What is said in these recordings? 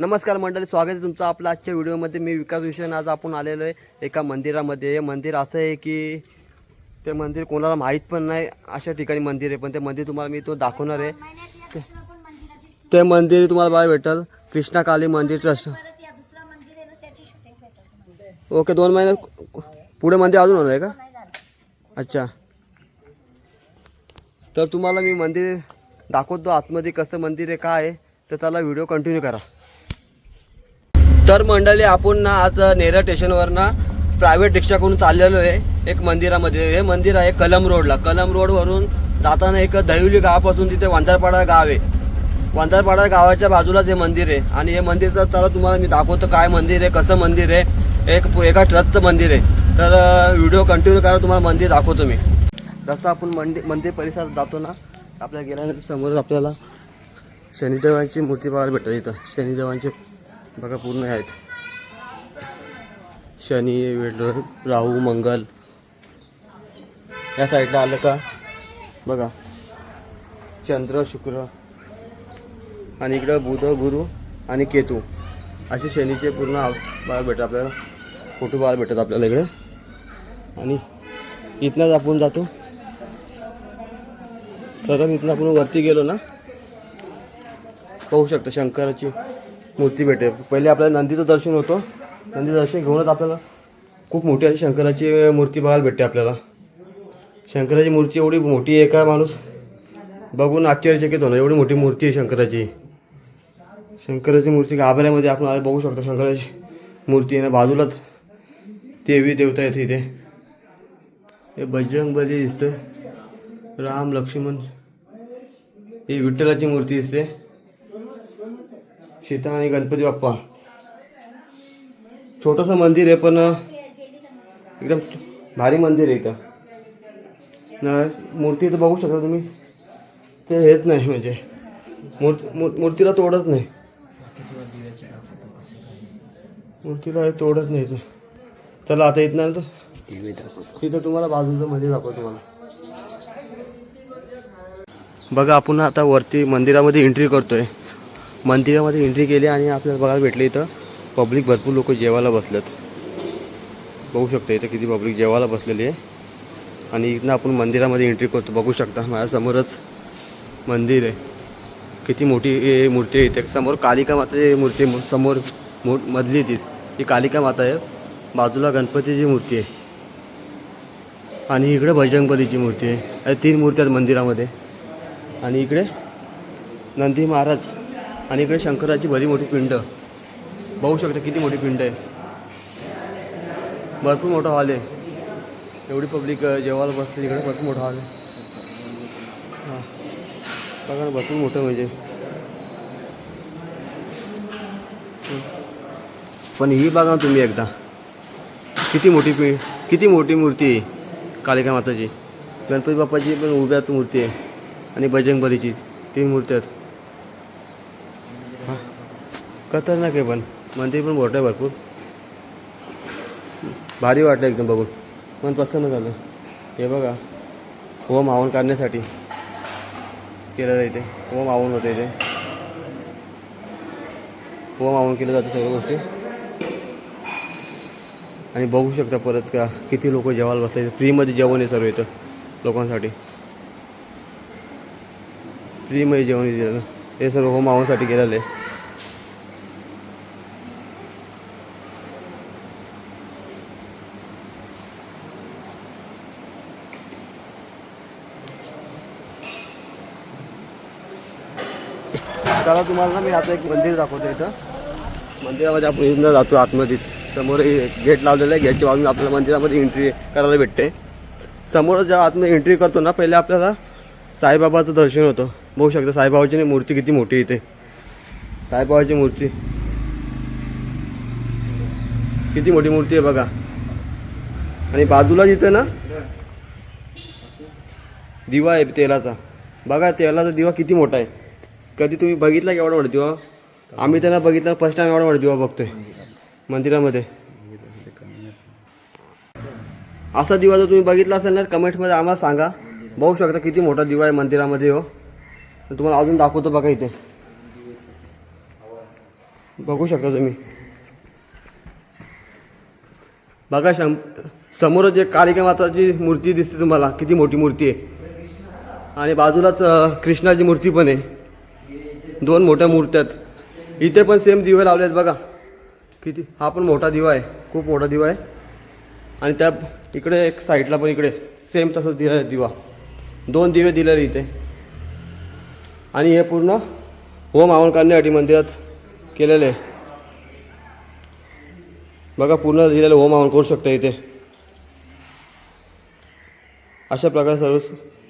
नमस्कार मंडळी स्वागत आहे तुमचं आपल्या आजच्या व्हिडिओमध्ये. मी विकास विषयन आज आपण आलेलो आहे एका मंदिरामध्ये. हे मंदिर असं आहे की ते मंदिर कोणाला माहीत पण नाही अशा ठिकाणी मंदिर आहे पण ते मंदिर तुम्हाला मी तो दाखवणार आहे. ते- मंदिर तुम्हाला बाहेर भेटल. कृष्णा काली मंदिर ट्रस्ट ओके दोन महिने पुढे मंदिर अजून होणार आहे का? अच्छा. तर तुम्हाला मी मंदिर दाखवतो. आतमध्ये कसं मंदिर आहे काय आहे तर त्याला व्हिडिओ कंटिन्यू करा. तर मंडळी आपण ना आज नेरळ स्टेशनवर ना प्रायव्हेट रिक्षा करून चाललेलो आहे एक मंदिरामध्ये. हे मंदिर आहे कलम रोडला कलम रोडवरून जाताना एक दहिवली गावापासून तिथे वंजारपाडा गाव आहे. वंजारपाडा गावाच्या बाजूलाच हे मंदिर आहे. आणि हे मंदिर तर तुम्हाला मी दाखवतो काय मंदिर आहे कसं मंदिर आहे. एक एका ट्रस्टचं मंदिर आहे. तर व्हिडिओ कंटिन्यू करा तुम्हाला मंदिर दाखवतो मी. जसं आपण मंदिर मंदिर परिसरात जातो ना आपल्या गेल्यानंतर समोर आपल्याला शनिदेवांची मूर्ती पाहायला भेटतात इथं. शनिदेवांची बघा पूर्ण आहेत. शनी वेळ राहू मंगल. या साईडला आलं का? बघा. चंद्र शुक्र आणि इकडं बुध गुरु आणि केतू. असे शनीचे पूर्ण बाळ बघायला भेटतात आपल्याला. फोटो बाळ भेटतात आपल्याला इकडे. आणि इथनंच आपण जातो. सरळ इथनं आपण वरती गेलो ना पाहू शकतो शंकराची मूर्ती भेटेल पहिले आपल्याला नंदीचं दर्शन होतं. नंदी दर्शन घेऊनच आपल्याला खूप मोठी अशी शंकराची मूर्ती बघायला भेटते आपल्याला. शंकराची मूर्ती एवढी मोठी आहे का माणूस? बघून आश्चर्यचकित होणार. एवढी मोठी मूर्ती आहे शंकराची. शंकराची मूर्ती गाभाऱ्यामध्ये आपण आज बघू शकतो. शंकराची मूर्ती आहे ना बाजूलाच. देवी देवता येते इथे. हे बजरंग बली राम लक्ष्मण. ही विठ्ठलाची मूर्ती दिसते. सीता आणि गणपती बाप्पा. छोटंसं मंदिर आहे पण एकदम भारी मंदिर आहे इथं. मूर्ती तर बघू शकता तुम्ही. ते हेच नाही म्हणजे मूर्- मूर्- मूर्तीला तोडच नाही. मूर्तीला हे तोडच नाही इथं. चला आता इथं ना तिथं तुम्हाला बाजूचं मंदिर दाखवतो तुम्हाला. बघा आपण आता वरती मंदिरामध्ये एंट्री करतोय. मंदिरामध्ये एंट्री केली आणि आपल्याला बघायला भेटलं इथं. पब्लिक भरपूर लोक जेवायला बसलेत. बघू शकता इथं किती पब्लिक जेवायला बसलेली आहे. आणि इथनं आपण मंदिरामध्ये एंट्री करतो. बघू शकता माझ्यासमोरच मंदिर आहे. किती मोठी हे मूर्ती आहे इथे. समोर कालिका माताची मूर्ती समोर मो मधली ती. ही कालिका माता आहे. बाजूला गणपतीची मूर्ती आहे. आणि इकडे बजरंगबलीची मूर्ती आहे. तीन मूर्ती आहेत मंदिरामध्ये. आणि इकडे नंदी महाराज. आणि इकडे शंकराची भरी मोठी पिंड. बघू शकता किती मोठी पिंड आहे. भरपूर मोठा हॉल आहे. एवढी पब्लिक जेवायला बसते इकडे भरपूर मोठा हॉल आहे. हां. बघा ना भरपूर मोठं म्हणजे. पण ही बघा तुम्ही एकदा. किती मोठी पि किती मोठी मूर्ती आहे. कालिका माताची. गणपती बाप्पाची पण उभ्यात मूर्ती आहे. आणि बजरंगबलीची तीन मूर्ती आहेत. खतरनाक आहे पण मंदिर पण मोठं आहे भरपूर. भारी वाटलं एकदम बघून. मन प्रसन्न झालं. हे बघा होम हवन करण्यासाठी केलेलं इथे होम हवन होतं इथे. होम हवन केलं जातं सर्व गोष्टी. आणि बघू शकता परत का किती लोक जेवायला बसायचे फ्रीमध्ये जेवण आहे सर्व इथं लोकांसाठी. फ्रीमध्ये जेवण दिलं हे सर्व होम हवनसाठी केलेलं आहे. चला तुम्हाला ना मी आता एक मंदिर दाखवतो इथं. मंदिरामध्ये आपण इथं जातो आतमध्येच. समोर गेट लावलेलं आहे गेटच्या बाजून आपल्याला मंदिरामध्ये एंट्री करायला भेटते. समोर जेव्हा आतमध्ये एंट्री करतो ना पहिले आपल्याला साईबाबाचं दर्शन होतं. बघू शकता साईबाबाची मूर्ती किती मोठी इथे. साईबाबाची मूर्ती. किती मोठी मूर्ती आहे बघा. आणि बाजूला जिथं ना दिवा आहे तेलाचा. बघा तेलाचा दिवा किती मोठा आहे. कधी तुम्ही बघितला की एवढा मोठा आम्ही त्यांना बघितला फर्स्ट टाइम एवढा मोठा बघतोय. मंदिरामध्ये. असा दिवा जर तुम्ही बघितला असेल ना कमेंटमध्ये आम्हाला सांगा. बघू शकता किती मोठा दिवा आहे मंदिरामध्ये हो. तुम्हाला अजून दाखवतो बघा इथे. बघू शकता तुम्ही. बघा शं समोरच एक कालिका माताची मूर्ती दिसते तुम्हाला किती मोठी मूर्ती आहे. आणि बाजूलाच कृष्णाची मूर्ती पण आहे. दोन मोठ्या मूर्त्या आहेत इथे पण सेम दिवे लावले आहेत बघा. किती? हा पण मोठा दिवा आहे. खूप मोठा दिवा आहे. आणि त्या इकडे एक साईडला पण इकडे सेम तसंच दिलं आहे दिवा. दोन दिवे दिलेले इथे. आणि हे पूर्ण होम हवन करण्यासाठी मंदिरात केलेलं आहे. बघा पूर्ण दिलेलं होम हवन करू शकता इथे. अशा प्रकारे सर्व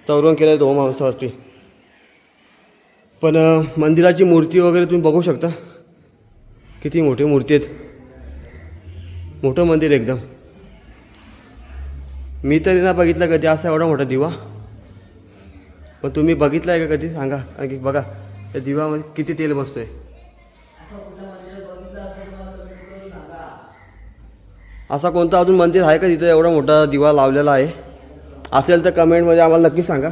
चौरंग केलं आहे होम हवनासाठी पण मंदिराची मूर्ती वगैरे तुम्ही बघू शकता. किती मोठी मूर्ती आहेत. मोठं मंदिर एकदम. मी तरी ना बघितलं कधी असा एवढा मोठा दिवा. पण तुम्ही बघितला आहे का कधी? सांगा. कारण की बघा त्या दिवामध्ये किती तेल बसतोय. असा कोणता अजून मंदिर आहे का तिथं एवढा मोठा दिवा लावलेला आहे? असेल तर कमेंटमध्ये आम्हाला नक्की सांगा.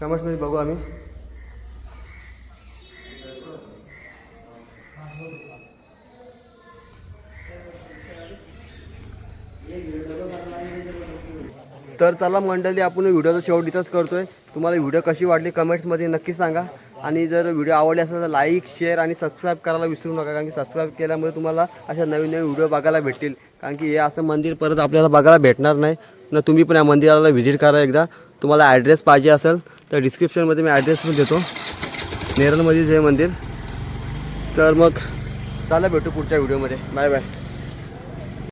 कमेंट्समध्ये बघू आम्ही. तर चला मंडळी आपण व्हिडिओचा शेवट इथंच करतोय. तुम्हाला व्हिडिओ कशी वाटली कमेंट्समध्ये नक्की सांगा. आणि जर व्हिडिओ आवडले असेल तर लाईक शेअर आणि सबस्क्राईब करायला विसरू नका कारण की सबस्क्राईब केल्यामुळे तुम्हाला अशा नवीन नवीन व्हिडिओ बघायला भेटतील. कारण की हे असं मंदिर परत आपल्याला बघायला भेटणार नाही. न तुम्ही पण या मंदिराला व्हिजिट करा एकदा. तुम्हाला ॲड्रेस पाहिजे असेल तर डिस्क्रिप्शनमध्ये मी ॲड्रेस पण देतो. नेरळमध्येच जे मंदिर. तर मग चला भेटू पुढच्या व्हिडिओमध्ये बाय बाय